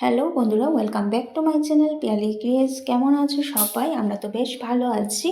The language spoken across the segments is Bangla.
হ্যালো বন্ধুরা welcome back to my channel Piyali creates কেমন আছো সবাই? আমরা তো বেশ ভালো আছি।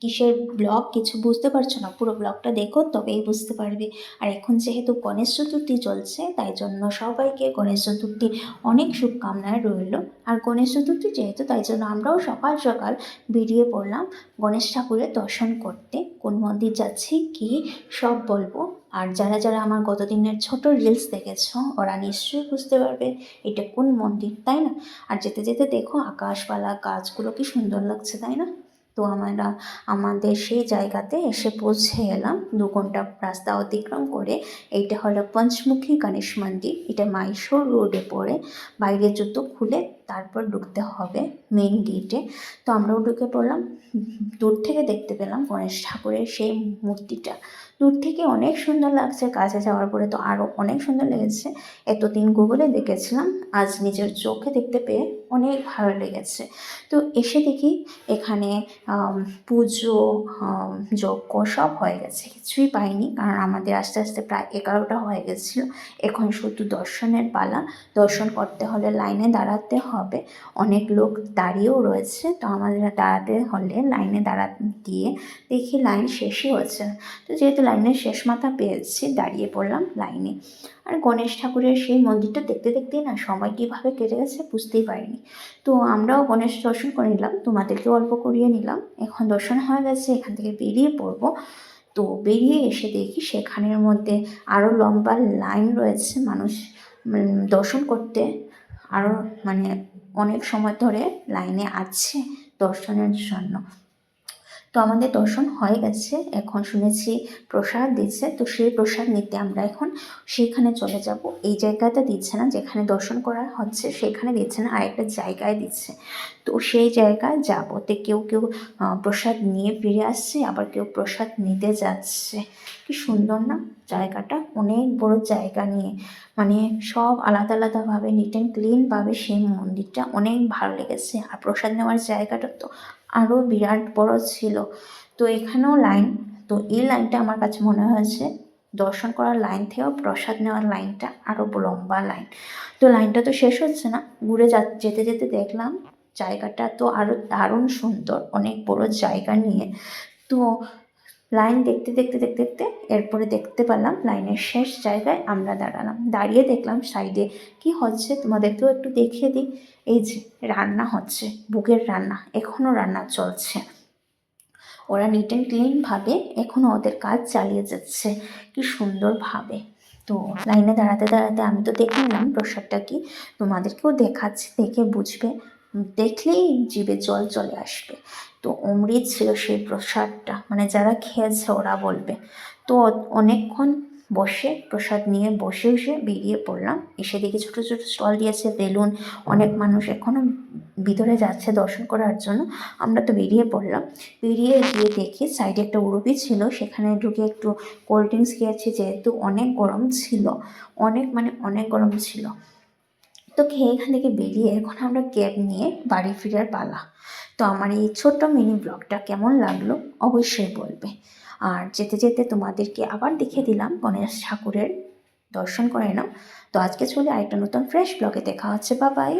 কিসের ব্লগ কিছু বুঝতে পারছ না? পুরো ব্লগটা দেখো, তবেই বুঝতে পারবে। আর এখন যেহেতু গণেশ চতুর্থী চলছে, তাই জন্য সবাইকে গণেশ চতুর্থী অনেক শুভকামনায় রইল। আর গণেশ চতুর্থী যেহেতু, তাই জন্য আমরাও সকাল সকাল বেরিয়ে পড়লাম গণেশ ঠাকুরের দর্শন করতে। কোন মন্দির যাচ্ছি, কি সব বলব। আর যারা যারা আমার গতদিনের ছোট রিলস দেখেছ, ওরা নিশ্চয়ই বুঝতে পারবে এটা কোন মন্দির, তাই না? আর যেতে যেতে দেখো আকাশপালা গাছগুলো কি সুন্দর লাগছে, তাই না? তো আমরা আমাদের সেই জায়গাতে এসে পৌঁছে এলাম। দু ঘণ্টা রাস্তা অতিক্রম করে এইটা হলো পঞ্চমুখী গণেশ মন্দির। এটা মাইশোর রোডে পড়ে। বাইরে জুতো খুলে তারপর ঢুকতে হবে মেন গেটে তো আমরাও ঢুকে পড়লাম। দূর থেকে দেখতে পেলাম গণেশ ঠাকুরের সেই মূর্তিটা। দূর থেকে অনেক সুন্দর লাগছে কাছে যাওয়ার পরে তো আরও অনেক সুন্দর লেগেছে। এতদিন গুগলে দেখেছিলাম, আজ নিজের চোখে দেখতে পেয়ে অনেক ভালো লেগেছে। তো এসে দেখি এখানে পুজো যজ্ঞ সব হয়ে গেছে। কিছুই পাইনি কারণ আমাদের আস্তে আস্তে প্রায় এগারোটা হয়ে গেছিল। এখন শুধু দর্শনের পালা। দর্শন করতে হলে লাইনে দাঁড়াতে হবে। অনেক লোক দাঁড়িয়েও রয়েছে। তো আমাদের দাঁড়াতে হলে লাইনে দাঁড়া দিয়ে দেখি লাইন শেষই হচ্ছে না। তো যেহেতু লাইনের শেষ মাথা পেয়েছি, দাঁড়িয়ে পড়লাম লাইনে। আর গণেশ ঠাকুরের সেই মন্দিরটা দেখতে দেখতেই না সময় কীভাবে কেটে গেছে বুঝতেই পারিনি। তো আমরাও গণেশ দর্শন করে নিলাম তোমাদেরকে অল্প করিয়ে নিলাম। এখন দর্শন হয়ে গেছে, এখান থেকে বেরিয়ে পড়ব। তো বেরিয়ে এসে দেখি সেখানের মধ্যে আরও লম্বা লাইন রয়েছে মানুষ দর্শন করতে। আরও মানে অনেক সময় ধরে লাইনে আছে দর্শনের জন্য। তো আমাদের দর্শন হয়ে গেছে। এখন শুনেছি প্রসাদ দিচ্ছে। তো সেই প্রসাদ নিতে আমরা এখন সেখানে চলে যাব। এই জায়গাটা দিচ্ছে না, যেখানে দর্শন করা হচ্ছে সেখানে দিচ্ছে না, আরেকটা জায়গায় দিচ্ছে। তো সেই জায়গায় যাব। তো কেউ কেউ প্রসাদ নিয়ে ফিরে আসছে, আবার কেউ প্রসাদ নিতে যাচ্ছে। কি সুন্দর না? জায়গাটা অনেক বড় জায়গা নিয়ে। মানে সব আলাদা আলাদাভাবে নিট অ্যান্ড ক্লিনভাবে সেই মন্দিরটা অনেক ভালো লেগেছে। আর প্রসাদ নেওয়ার জায়গাটা তো আরও বিরাট বড় ছিল। তো এখানেও লাইন তো এই লাইনটা আমার কাছে মনে হয়েছে, দর্শন করার লাইন থেকেও প্রসাদ নেওয়ার লাইনটা আরও লম্বা লাইন তো লাইনটা তো শেষ হচ্ছে না, ঘুরে যা, যেতে যেতে দেখলাম, জায়গাটা তো আরও দারুণ সুন্দর, অনেক বড় জায়গা নিয়ে। তো লাইন দেখতে দেখতে দেখতে দেখতে, এরপরে দেখতে পেলাম লাইনের শেষ জায়গায় আমরা দাঁড়ালাম। দাঁড়িয়ে দেখলাম সাইডে কি হচ্ছে? তোমাদেরকেও একটু দেখিয়ে দিই। এই যে, রান্না হচ্ছে বুকের রান্না এখনও রান্না চলছে। ওরা নিট অ্যান্ড ক্লিনভাবে এখনও ওদের কাজ চালিয়ে যাচ্ছে। কি সুন্দরভাবে তো লাইনে দাঁড়াতে দাঁড়াতে আমি তো দেখে নিলাম প্রসাদটা কি। তোমাদেরকেও দেখাচ্ছি, দেখে বুঝবে। দেখলেই জীবে জল চলে আসবে। তো অমৃত ছিল সেই প্রসাদটা। মানে যারা খেয়েছে ওরা বলবে। তো অনেকক্ষণ বসে প্রসাদ নিয়ে বসে বসে বেরিয়ে পড়লাম। এসে দেখি ছোটো ছোটো স্টল দিয়েছে, বেলুন। অনেক মানুষ এখনও ভিতরে যাচ্ছে দর্শন করার জন্য। আমরা তো বেরিয়ে পড়লাম। বেরিয়ে গিয়ে দেখি সাইডে একটা উড়ুপি ছিল। সেখানে ঢুকে একটু কোল্ড ড্রিঙ্কস খেয়েছি, যেহেতু অনেক গরম ছিল। অনেক মানে অনেক গরম ছিল। তো খেয়ে এখান থেকে বেরিয়ে এখন আমরা ক্যাব নিয়ে বাড়ি ফিরার পালা। তো আমার এই ছোট্ট মিনি ব্লগটা কেমন লাগল অবশ্যই বলবে। আর যেতে যেতে তোমাদেরকে আবার দেখে দিলাম গণেশ ঠাকুরের দর্শন করে নাও। তো আজকে চলে আরেকটা নতুন ফ্রেশ ব্লগে দেখা হচ্ছে। বা বাই